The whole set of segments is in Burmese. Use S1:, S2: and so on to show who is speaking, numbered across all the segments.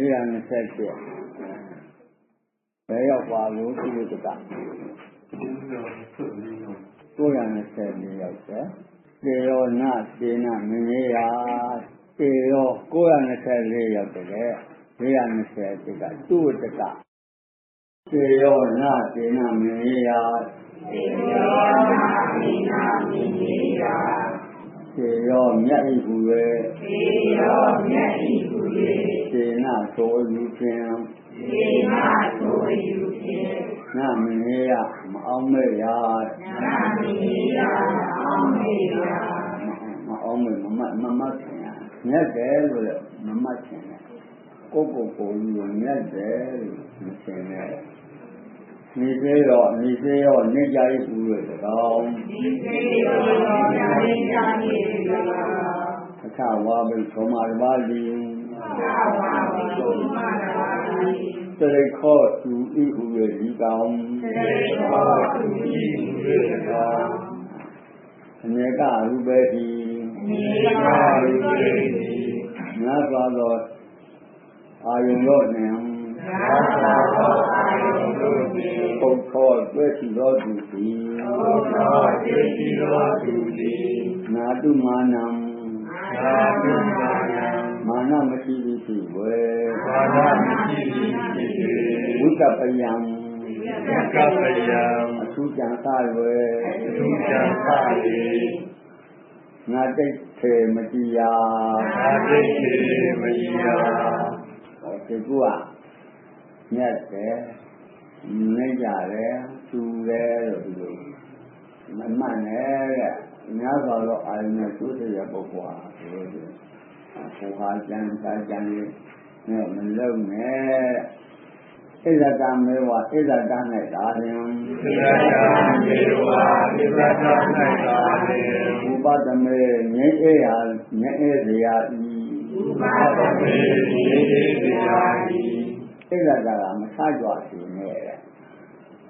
S1: 427ဘယ်ရောက်ပါလို့ဒီလိုတက924ရောက်တယ်တေရောနာစေနာမင်းကြီးရာတေရော924ရောက်တယ်420တကသူ့တကတေရောနာစေနာမင်းကြီးရာ
S2: တေရောနာစေနာမင်းကြီးရာ
S1: စေရောမြတ်ဤဟူ၍
S2: စေရောမြတ်ဤဟူ၍
S1: စေနာသောယူခြင်း
S2: စေနာသောယူခြင်း
S1: နာမင်းရမအောင်မေ့ရ
S2: နာမင်းရမအောင်မေ့ရ
S1: မအောင်မေ့မမမမဆင်ရမြတ်တယ်လို့လည်းမမတ်ဆင်ရကိုကိုကိုယူမြတ်တယ်လို့မဆင်ရနေသေးရောနေသေးရောနေကြရဘူးလို့တကောင်း
S2: နေသေးရောနေကြရဘူးလို့
S1: အခဝါဘိသောမာရပါလီ တရိခောသူဤဟု၍ဒီကောင်
S2: တရိခောသူဤဟု၍ဒီကောင်
S1: အနေကရူပေတိ
S2: အနေကရူပေတိ
S1: ငါစွာသောအာယုံတို့နှင့်
S2: ငါစွာသောအာယုံတို့နှင့်
S1: ပုတ်သောတွေ့ရှိသောသူသည်
S2: ပုတ်သောတွေ့ရှိသောသူသည်
S1: နာတုမာနံ
S2: နာတုမာနံ
S1: မာနမရှိသည်ဖြစ်ဝေ
S2: မာနမရှိသည်ဖြစ်
S1: ဝိတ္တပယံ
S2: ဝိတ္တပယံ
S1: အထူးကြံစားဝေ
S2: အထူးကြံစားလေ
S1: ငါတိတ်ထေမတိယာ
S2: ငါတိတ်ထေမတိယာ
S1: ဟောဒီကူကမြတ်တယ်နေကြတယ်သူတယ်လို့ဒီလိုမမှန်နဲ့တဲ့ များစွာသောအာရုံနဲ့သူ့တရပုဂ္ဂိုလ်ဟာဒီလိုဟိုဟာကြံတာကြံလေးနဲ့မလုံနဲ့ဣဇတမေဝဣဇတ၌သာလျင်ဣဇတမေ
S2: ဝဣဇတ၌သာလျင်
S1: ဥပဒမေငြိအေးဟာငြိအေးစရာဤ
S2: ဥပဒမေငြိအေးစရာဤ
S1: ဣဇတကမဆကြွစေ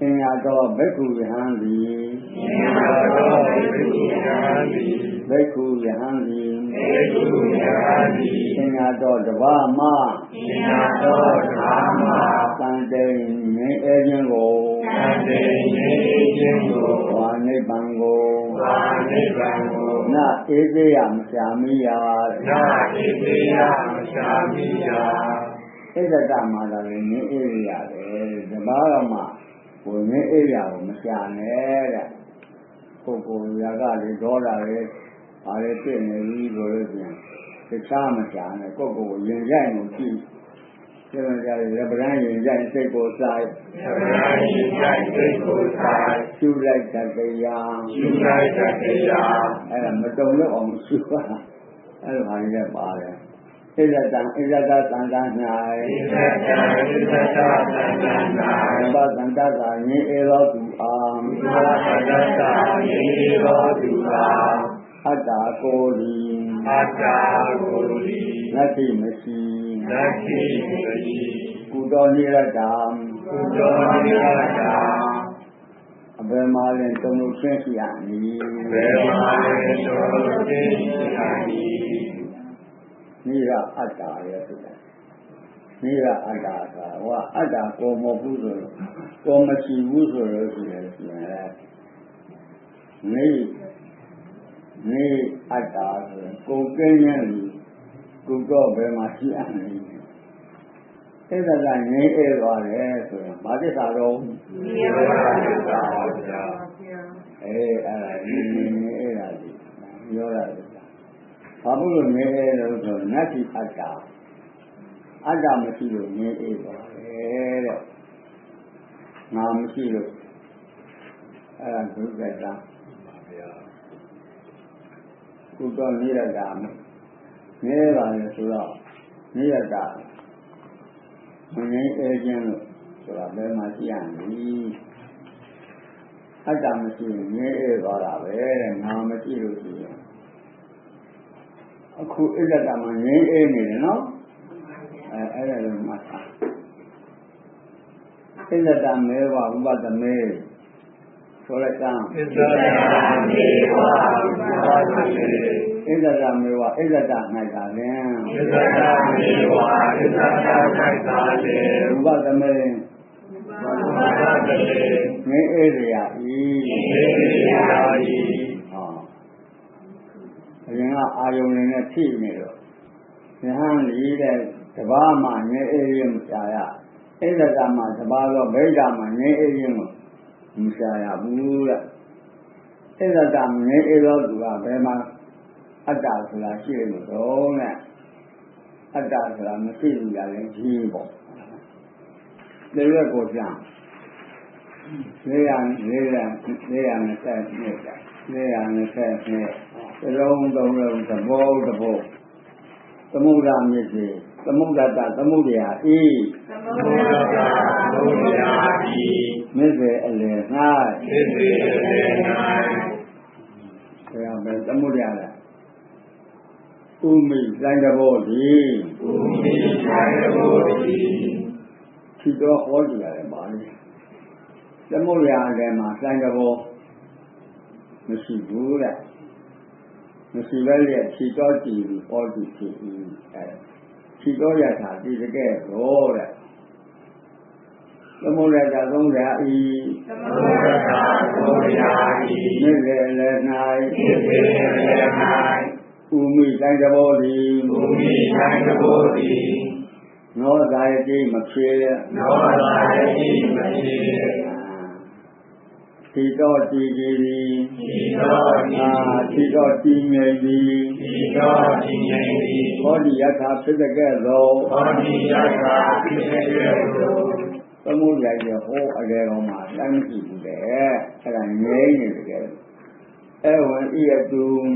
S1: နဲ့အင်္ဂါတော်ဘိက္ခုယဟံသည်
S2: အင်္ဂါတော်ဘိက္ခုယဟံသည်
S1: ဘိက္ခုယဟံသည်
S2: ဘိက္ခုယဟံသည်
S1: အင်္ဂါတော်တပါးမ
S2: အင်္ဂါတော်တပါးမ
S1: တန်တိန်ငြိမ်းအေးခြင်းကို
S2: တန်တိန်ငြိမ်းအေးခြင်းကို
S1: ဝါနိဗ္ဗာန်ကို
S2: ဝါနိဗ္ဗာန်ကို
S1: နာအေးသေးရမရှာမိရ
S2: နာအေးသေးရမရှာမိရ
S1: ဣဒတမှာလည်းငြိမ်းအေးရတယ်တပါးတော်မှာ ကိုယ်ငင်းအိယာကိုမရှာနဲ့တဲ့ပုဂ္ဂိုလ်ရာကလေဒေါသလေဘာလေပြည့်နေပြီဆိုလို့ပြန်တခြားမရှာနဲ့ကိုယ့်ကိုယ်ရင်ရိုက်မှုကြည့်ကျေမကြရရပဒန်းရင်ရိုက်စိတ်ကိုစား
S2: ရပဒန်းရင်ရိုက်စိတ်ကိုစား
S1: ရှုလိုက်တတရား
S2: ရှုလိုက်တတရား
S1: အဲ့ဒါမတုံလို့အောင်ရှုပါအဲ့ဒါဘာလဲပါတယ် ဣဇတံဣဇတသံဃာ၌
S2: ဣဇတံဣဇတသံဃာ၌
S1: ဘသန္တသာငြိဧသောသူအား
S2: ဘသန္တသာငြိဧသောသူအား
S1: အတ္တကိုယ်ဒီ
S2: အတ္တကိုယ်ဒီ
S1: နတ္တိမရှိ
S2: နတ္တိမရှိ
S1: ကုတော်နိရတံ
S2: ကုတော်နိရတံ
S1: အဘယ်မှာလဲတုံလို့ရှင်းရှိရမည်
S2: ဘယ်မှာလဲတုံလို့ရှင်းရှိရမည်
S1: နိရအတ္တရဲ့ဆိုတာနိရအတ္တကဟောအတ္တကိုမဟုတ်ဘူးဆိုတော့ကိုမရှိဘူးဆိုလို့ရှိရင်ဆိုရင်နိနိအတ္တဆိုကိုကင်းရင်ကိုတော့ဘယ်မှာရှိအပ်နေအဲ့ဒါကငြိမ်းအေးသွားတယ်ဆိုရင်ဘာသစ္စာတော့
S2: နိရောဓသစ္စာပါဗျာ
S1: အေးအဲ့ဒါငြိမ်းအေးတာဒီပြောရတယ် ဘာလို့လဲငြင်းလို့ဆိုနတ္တိအတ္တအတ္တမရှိလို့ငြင်းအေးပါပဲတဲ့ငါမရှိလို့အဲ့ဒါဒုက္ခတာပါဗျာကုတော်နိရတာနေပါလေဆိုတော့နိရတာမငြင်းအေးခြင်းလို့ဆိုတာဘယ်မှာရှိရမလဲအတ္တမရှိရင်ငြင်းအေးသွားတာပဲတဲ့ငါမရှိလို့ရှိရင် အခုဣဇဒမှာငြိမ်းအေးနေတယ်နော်အဲအဲ့ဒါလည်းမှတ်ထားဣဇဒမေဝဥပဒမေဆိုလိုက်ကံ
S2: ဣဇဒမေဝဥပဒမေဣ
S1: ဣဇဒမေဝဣဇဒ၌သာလင်
S2: ဣဇဒမေဝဣဇဒ၌သာလေ
S1: ရူပသမေ
S2: ဘာသာတလေ
S1: ငင်းအေရိယာဤ
S2: သေရာဤ
S1: ဟော အရင်ကအာယုန်နဲ့ဖြည့်နေတော့ယဟန်လီတဲ့တဘာမှငင်းအေရိယမရှာရဣဇဒမှာတဘာတော့ဗိဓာမှာငင်းအေရိယမမရှာရဘူးတဲ့ဣဇဒငင်းအေရောသူကဘယ်မှာအတ္တဆိုတာရှိတယ်လို့တော့နဲ့အတ္တဆိုတာမရှိဘူးလားလည်းကြီးပေါ့ဒီရက်ကိုပြန်လေးရလေးရလေးရနဲ့ဆက်နှစ်တာလေးရနဲ့ဆက်နှ စ်သလုံးသုံးလုံးသဘောသဘောသမုဒ္ဒမြစ်စီသမုဒ္ဒတသမုဒ္ဒရာဤ
S2: သမုဒ္ဒရာသမုဒ္ဒရာဤ
S1: မြစ်စေအလယ်၌
S2: သေသေလေ၌
S1: ဘယ်အောင်ပဲသမုဒ္ဒရာလားဥမိလိုင်းတဘောဒီ
S2: ဘုမိဆိုင်ဘောတိ
S1: ခြေတော်ဟောကြရတယ်ပါလေသမုဒ္ဒရာလည်းမှာလိုင်းတဘောမရှိဘူးတဲ့ မရှိပဲလေခြေတော်ကြည့်ပြီးဟောကြည့်ဖြစ်ဤအဲခြေတော်ရတာဒီတကယ်တော့တဲ့သမုဒ္ဒရာသုံးရာဤ
S2: သမုဒ္ဒရာသမုဒ္ဒရာဤ
S1: မြစ်စေအလယ်
S2: သေသေလေ၌၌
S1: ဥမိလိုင်းတဘောဒီ
S2: ဘုမိဆိုင်ဘောတိ
S1: နောသာယတိမဖြေ
S2: နောသာယိမတိ
S1: ဒီ တော့တည်ကြည်သည်
S2: ဤသောဤ
S1: အာဒီတော့တည်ငြိမ်သည်
S2: ဤသောဤငြိမ်သည်
S1: ဟောဒီယထာဖြစ်တဲ့ကဲ့သို့
S2: ဟောဒီယထာပိစေတော
S1: သမုဒ္ဒရာရဲ့ဟောအလေတော်မှာတိုင်းမရှိဘူးတဲ့အဲ့ဒါငြိမ်နေတယ်ကဲအဲဝံဤယတု
S2: ဧဝံ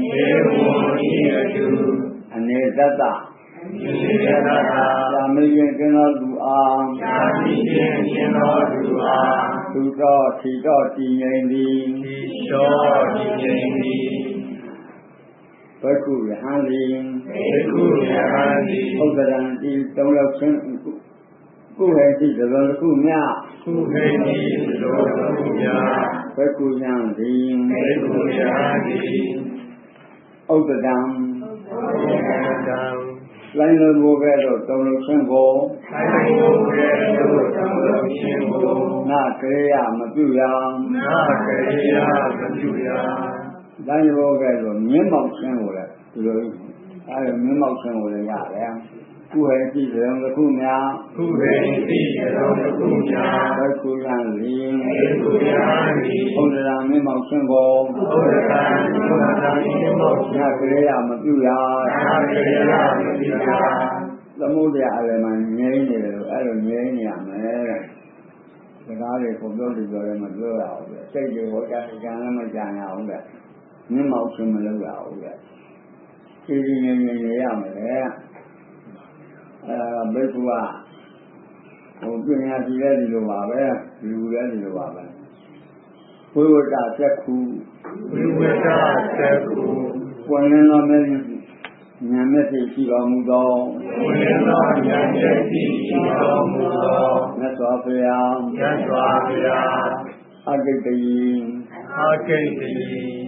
S2: ဤအတု
S1: အနေတတ္တ
S2: ဤယတသာ
S1: သာမယင်ကင်းသောသူအား
S2: သာတိခြင်းရှင်သောသူအား
S1: သူတော်ထီတော်တည်ငြိမ်သည်
S2: ဤလျှောဤငြိမ်သည်
S1: ဘက္ခုယဟန်လီ
S2: ဧကုယဟံတိ
S1: ဥဒ္ဒရံဒီသုံးယောက်ချင်းကုဟေတိသဘောတစ်ခုမြ
S2: ခုခေတိသောသူများ
S1: ဘက္ခုယံဒီ
S2: ဧကုယဟံတိ
S1: ဥဒ္ဒရံ
S2: ဘုရားတံ
S1: လိုင်းလိုဘိုးကဲ့သို့သုံးယောက်ချင်းကို
S2: ဆိုင်ကိုကဲ့သို့သုံးလုံးရှင်ကို
S1: နာကရေယမပြုရန်
S2: နာကရိယာမပြုရာ
S1: လိုင်းလိုဘိုးကဲ့သို့မြင်းမောက်ချင်းကိုလည်းဒီလိုအဲမြင်းမောက်ချင်းကိုလည်းရတယ်ကုဟေတိသဘောတစ်ခုမြ
S2: ခုခေတိသောသူများ
S1: ဘက္ခုယံဒီ
S2: ဧကုယဟံတိ
S1: ဥဒ္ဒရံမြင်းမောက်ချင်းကို
S2: ဘုရားတံဘုရားတံ ရှင်မော
S1: နာကရေယမပြုရန်
S2: နာကရိယာမပြုရာ
S1: သမုဒ္ဒရာအလယ်မှာငြိမ့်နေတယ်လို့အဲ့လိုငြိမ့်နေရမယ်တဲ့စကားတွေကိုပြောလို့ပြောတယ်မပြောရဘူးတဲ့စိတ်တွေဟောကြတယ်ကြံလည်းမကြံရဘူးတဲ့မြင့်မောက်ရှင်မလုပ်ရဘူးတဲ့ကြည်ကြည်ငြိမ်ငြိမ်နေရမယ်တဲ့အဲဘိက္ခုကဟိုပညာရှိတဲ့ဒီလိုပါပဲလူလည်းဒီလိုပါပဲဝိဝတ္တသက်ခု
S2: ဝိဝတ္တသက္ကု
S1: ပွင့်လင်းသောမျက်ဉာဏ်မျက်စိရှိတော်မူသော
S2: ဝိသောဉာဏ်ယတိရှိတော်မူသော
S1: မြတ်စွာဘုရား
S2: မြတ်စွာဘုရား
S1: အဂိတယီ
S2: အာကိတ္တိ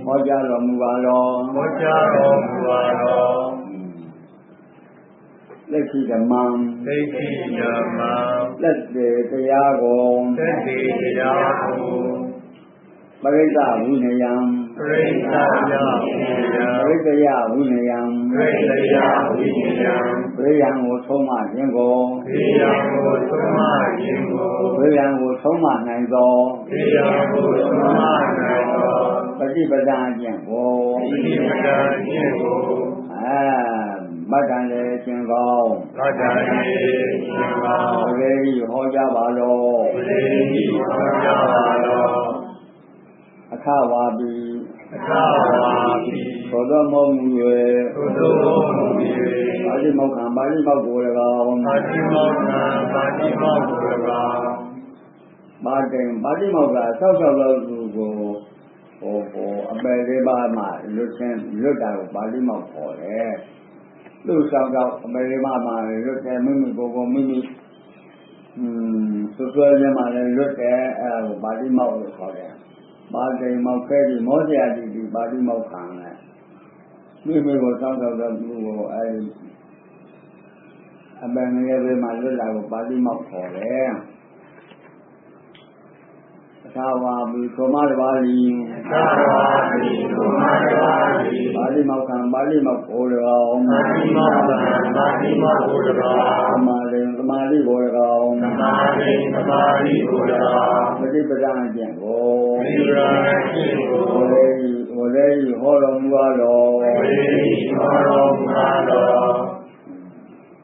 S1: ဟောကြားတော်မူပါတော်
S2: ဟောကြားတော်မူပါတော်
S1: လက်ရှိဓမ္မံ
S2: သိက္ခိယမံ
S1: လက်တေတရားကို
S2: သတ္တိတရားကို
S1: ပရိသဝိနယံ
S2: ပ ရိသယဝိယံ
S1: ပရိတယဝိနယံ
S2: ပရိသယဝိယံ
S1: ပရိယံကိုဆုံးမခြင်းကို
S2: သေယံကိုသမ္မာခြင်းကို
S1: ပရိယံကိုဆုံးမနိုင်သော
S2: သေယံကိုသမ္မာနိုင်သော
S1: ပฏิပဒာကျင့်ကို
S2: ဣတိပဒံခြင်းကို
S1: အဲမတ္တန်လည်းခြင်းကောင်း
S2: သတ္တံယေရှင်မော
S1: ပရိဟောကြားပါတော်
S2: ပရိတိဟောကြားပါတော်
S1: အခဝါပိ
S2: အခါဝါပိ
S1: သောသောမောမူ၍
S2: သုသောမူ၍
S1: ပါဠိမောက္ခံပါဠိမောက်ကို၎င်း
S2: ပါတိမောကံပါတိမောကို၎င်း
S1: ပါတိန်ပါဠိမောက်ကဆောက်ဆောက်လို့သူကိုဟိုဟိုအပယ်လေးပါးမှလွတ်ချင်းလွတ်တာကိုပါဠိမောက်ခေါ်တယ်သူ့ဆောက်တော့အပယ်လေးပါးမှလွတ်တယ်မိမိကိုယ်ကိုမိမိอืมဆွဆွဲခြင်းမှလည်းလွတ်တယ်အဲဒါကိုပါဠိမောက်လို့ခေါ်တယ် ပါတိန်မောက်ခဲပြီးမောဇရာတိဒီပါဠိမောက်ခံတယ်မိမိကိုစောင့်တော့တဲ့သူကိုအဲအပင်ငယ်လေးမှာလွတ်လာကိုပါဠိမောက်ခေါ်တယ်သာဝါဘုသောမတပါဠိ
S2: သာဝတိသုမတဝါတိ
S1: ပါဠိမောက်ခံပါဠိမောက်ခေါ်တော်
S2: မာတိမောသံမာတိမောဘုရား
S1: သမာဓိသမာဓိခေါ်တော်
S2: သမာဓိသမာဓိဘုရား
S1: ပฏิပဒံကျ င့်ကို
S2: ဝိရာရှိကို
S1: ဟောလေဟောလေဟောတော်မူပါတော်
S2: ဝိရိသောတော်မူပါတော်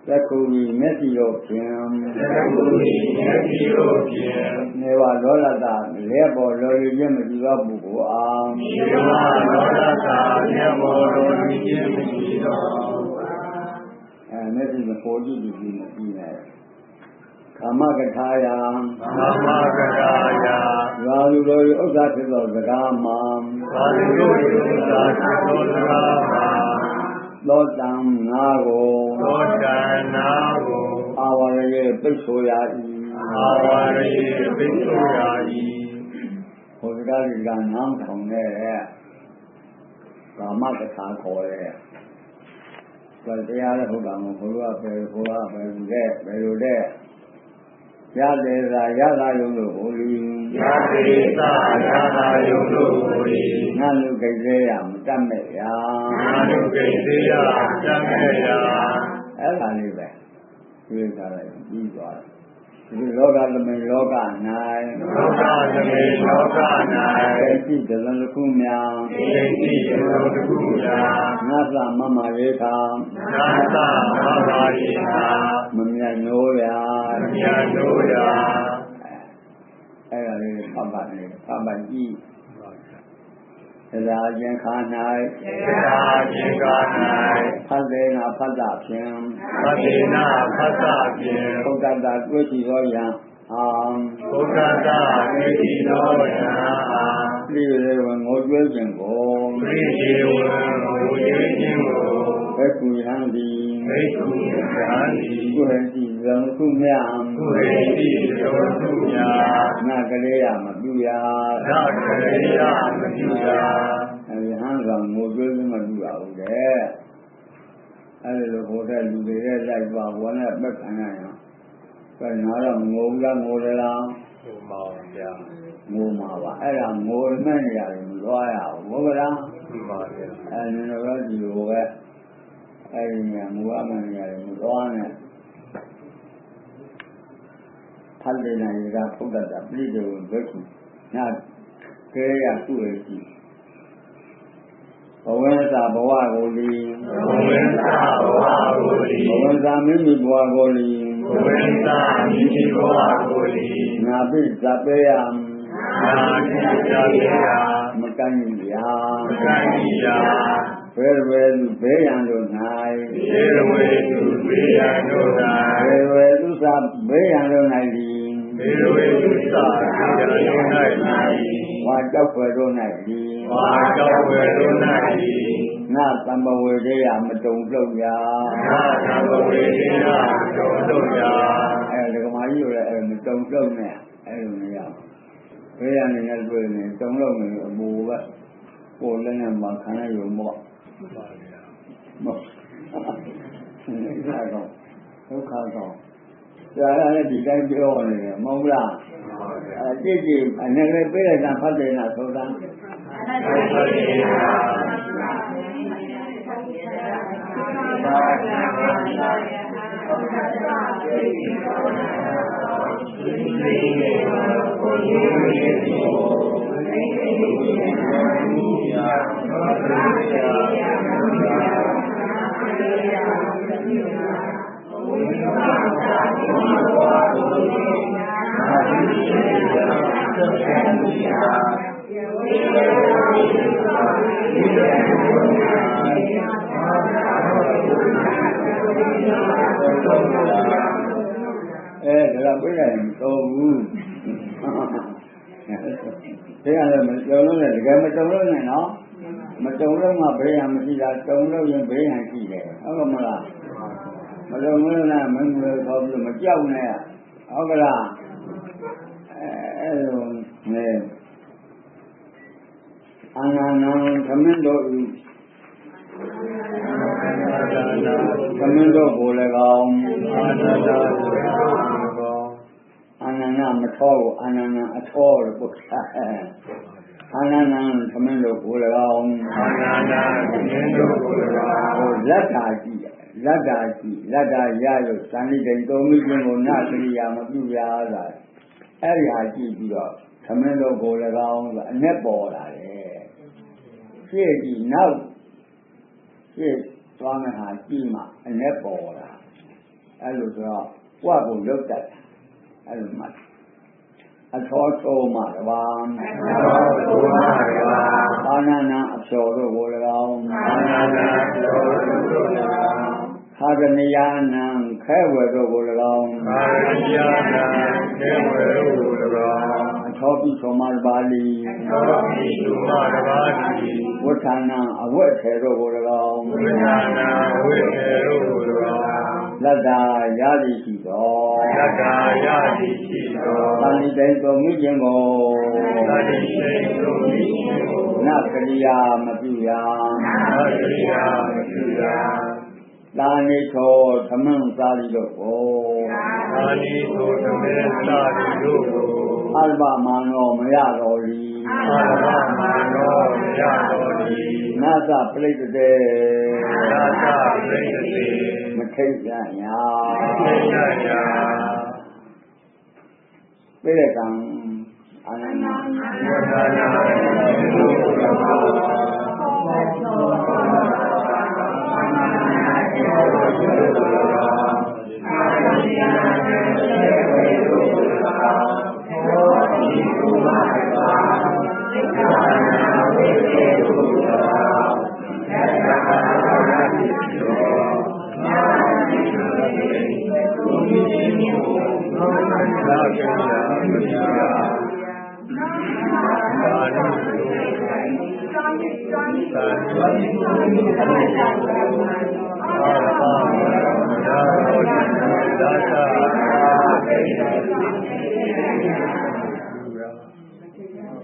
S1: သက္ခုဝိမျက်စီရောဖြင့်
S2: သက္ကုရိယတိတို့ဖြင့်
S1: နေဝလောလတာလဲပေါ်လောရည်ခြင်းမကြည့်သောပုဂ္ဂိုလ်အား
S2: ဒီဝါရောဒတာမြတ်မောတော်ဒီခြင်းမရှိတော်
S1: အဲမျက်စိမပေါ်ကြည့်ကြည့်ပြီးမပြီးနဲ့ ကာမကထာယံ
S2: သမ္မာကရာယ
S1: ရာလူတို့ဥစ္စာဖြစ်သောစကားမှာ
S2: သာဓုတို့ယုသာသတော်စကားမှာ
S1: သောတံငါကို
S2: သောတနာကို
S1: အာဝရရဲ့ပိတ်ဆိုရ၏
S2: အာဝရိပိသုရာဤ
S1: ဟောစကားတွေကနားထောင်တဲ့ကာမကထာခေါ်တဲ့ဘယ်တရားလဲဟုတ်တာမဟုတ်ဘူးဘုရားပဲဘုရားပဲလူတဲ့ဘယ်လိုတဲ့ ရတယ်သာရသာယုံလို့ဟိုလူ
S2: ယသေသာယသာယုတို့ကိုဤ
S1: ငါလူကိစ္စရမတတ်မဲ့ရာ
S2: အာနုကိသေယတံခေယ
S1: အဲ့ဒါလေးပဲသိကြလိုက်ပြီးသွားတယ်ဒီလောကသမိန်လောက၌
S2: လောကသမေလောက၌
S1: သိတိတလန်တစ်ခုများ
S2: ဣတိယောတကုယာ
S1: ငါသမမရေခာ
S2: နာသမဘာရိနာ
S1: မမြတ်နိုးရာ
S2: မြတ်တို့ယာ
S1: အဲ့ဒါလေးဖတ်ပါနေဖတ်ပါကြည့်သာခြင်းခါ၌
S2: သေသာခြင်းကာ၌
S1: ဖတ်သေးနာဖတ်တာဖြင့်
S2: သတိနာဖသဖြင့်
S1: ဘုဒ္ဓတာတွေ့ရှိသောယံအာ
S2: ဘုဒ္ဓသာဣတိနောယံအာ
S1: တိရေဝငိုကြွေးခြင်းကို
S2: ပရိယေဝံဝိယေခြင်းကို
S1: ဘက္ခုယံဒီ
S2: မိက္ခုသံတိ
S1: ကိုယ်ကြည့်ဇံခုမြတ်
S2: ကုရေတိသောတုညာ
S1: နာကလေးရမပြုရ
S2: နာကရေယမတိယာ
S1: အဲဒီဟန်ကငိုကြွေးမပြုရဘူးတဲ့အဲဒီလိုဟိုတဲ့လူတွေရဲ့လိုက်ပါဝမ်းနဲ့ပက်ခံရရင်ဘယ်နာတော့ငိုဘူးလားငိုတယ်လား
S2: ဘုမောင်ဗျာ
S1: ငိုမှာပါအဲ့ဒါငိုနဲ့နေရတယ်မသွားရဘူးဟုတ်ကလား
S2: ဘုမောင်ဗျာ
S1: အဲ့ဒီတော့ဒီလိုပဲ အဲ့ဒီညာမူအမှန်နေရတယ်မသွားနဲ့ဖတ်တဲ့နိုင်ကဖုဒ္ဒတာပြိတေဝဘက်ခုနာကေရသူ့ရဲ့ရှိဘဝစာဘဝကိုလီ
S2: ဘဝေသာဘဝကိုလီ
S1: ဘဝစာမိမိဘဝကိုလီ
S2: ဘဝေသာမိမိဘဝကိုလီ
S1: နာပိဇပေယံ
S2: နာတိကြရေယာ
S1: မကန့်ရာ
S2: မကံဤယာ
S1: ဘယ်ဘယ်သူဘေးရန်တို့၌
S2: သေရဝေသူသေယံတို့
S1: ဘယ်ဘယ်သူသာဘေးရန်တို့၌ဒီ၌
S2: သေရဝေသူသာသေယံတို့၌ဤ
S1: ဝါကြောက်ွယ်တို့၌ဒီ
S2: ဝါကြောင့်ဝေတို့၌ဤ
S1: ငါတမ္ပဝေရေယမတုံလှုပ်ရာ
S2: နာသံဝေဒိနာတို့တို့ယာ
S1: အဲဒီကမာကြီးတို့လည်းအဲမတုံလှုပ်နဲ့အဲလိုမရဘူးဘေးရန်နေနဲ့တွေ့နေတုံလှုပ်နေအပူပဲကိုယ်လည်းနဲ့မှခံရရုံပေါ့မဟုတ် ဒီကတော့ဒုက္ခတော့ကြာရတယ်ဒီတိုင်းပြောနေတယ်မဟုတ်လားအဲကြည့်ကြည့်အနေနဲ့ပြေးလိုက်တာဖတ်တယ်လားဆိုတာအဲ ဒါကပြေးလိုက်ရင်တော့ဘူးဘေးရတယ် မကြုံလို့လည်းတကယ်မကြုံလို့နဲ့နော်မကြုံလို့မှဘေးရမရှိတာကြုံလို့ရင်ဘေးရရှိတယ်ဟုတ်ကမလားမကြုံလို့လည်းမင်းတို့ခေါ်ပြီးမကြောက်နဲ့ဟုတ်ကလားအဲအဲလိုနဲ့အာနာနံသမင်းတို့ဤသမင်းတို့ကိုလည်းကောင်း
S2: အာနန္ဒဆိုရာကော
S1: အာနန္ဒမထောကိုအာနန္ဒအထောလို့ပုဒ်တာ အာနန္ဒသမင်းတို့ကိုလည်းကောင်း
S2: အာနန္ဒမြင်းတို့ကိုယ်တော်
S1: ဟိုလက်တာကြည့်လက်တာကြည့်လက်တာရလို့ဇန်နိတိန်သုံးမိခြင်းကိုနာကရိယာမပြုရတာအဲ့ဒီဟာကြည့်ပြီးတော့သမင်းတို့ကိုလည်းကောင်းဆိုအ내ပေါ်လာတယ်ရှေ့ကြည့်နောက်ရှေ့သွားမယ့်ဟာကြည့်မှအ내ပေါ်လာအဲ့လိုဆိုတော့ဘဝကိုလုတ်တတ်တာအဲ့လိုမှ အထောထောမှတပါး
S2: သောသုမရပါ
S1: အာနန္ဒအဖြော်တို့ကိုလည်းကောင်း
S2: အာနန္ဒသောသုတို့ရာ
S1: ခါရဏယာနံခဲဝယ်တို့ကို၎င်း
S2: ကာယယာနာသေဝေဟု၎င်း
S1: အထောပိသောမပါဠိ
S2: သောပိသုမရပါတိ
S1: ဝဋ္ဌာနံအဝတ်ထေတို့ကို၎င်း
S2: ဝိညာဏဝိကေဟု၎င်း
S1: လတ္တာရသည်ရှိသော
S2: သတ္တာယတိရှိသော
S1: သန္တိတိန်သောမိခြင်းကို
S2: သတိရှိသောမိရှင်ကို
S1: နကရိယာမပြုရ
S2: သတိယာမပြုရာ
S1: သာနိထောသမံသာလိတို့ကို
S2: အာနိသောတမေသာတိတို့ကို
S1: အလ္ပမနောမရတော်လီ
S2: အာရမနောရတော်ဒီ
S1: နသပရိတ္တေ
S2: သာသပရိသေ
S1: မထိတ်ရညာ
S2: သေယယာ
S1: ပြည့်တဲ့ကံအာနန္ဒ
S2: ဝဒနာသုရပါသာကေယမတိယာသာနုသာနိသာ ရပါမနာရောဒါသာ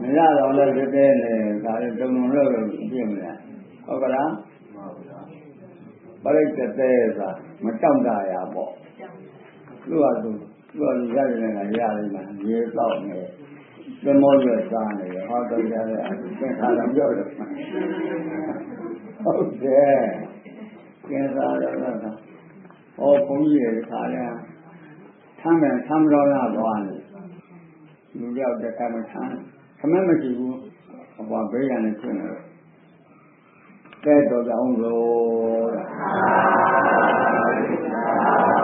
S1: မရတော့လည်းပြည့်တဲ့လေဒါလည်းတုံလုံးလို့ပြည့်မလားဟုတ်ကလားပရိတ္တေဆိုတာ မတောင့်တရာပေါ့သူ့ဟာသူသူ့ဟာသူရရနေတာရရမှာရေတော့နေသမောရွက်စားနေတယ်ဟောတော့ရတဲ့အဲ့သင်္ခါရပြောတယ်ဟုတ်တယ်ကျင်စားရတာဟောဘုန်းကြီးရဲ့ခါလဲဆမ်းတယ်ဆမ်းတော်လာသွားတယ်လူရောက်တဲ့ကမှဆမ်းခမမရှိဘူးအပေါ်ဘေးရနေဖြစ်နေတော့ ကဲတော်ကြအောင်လို့သာသာ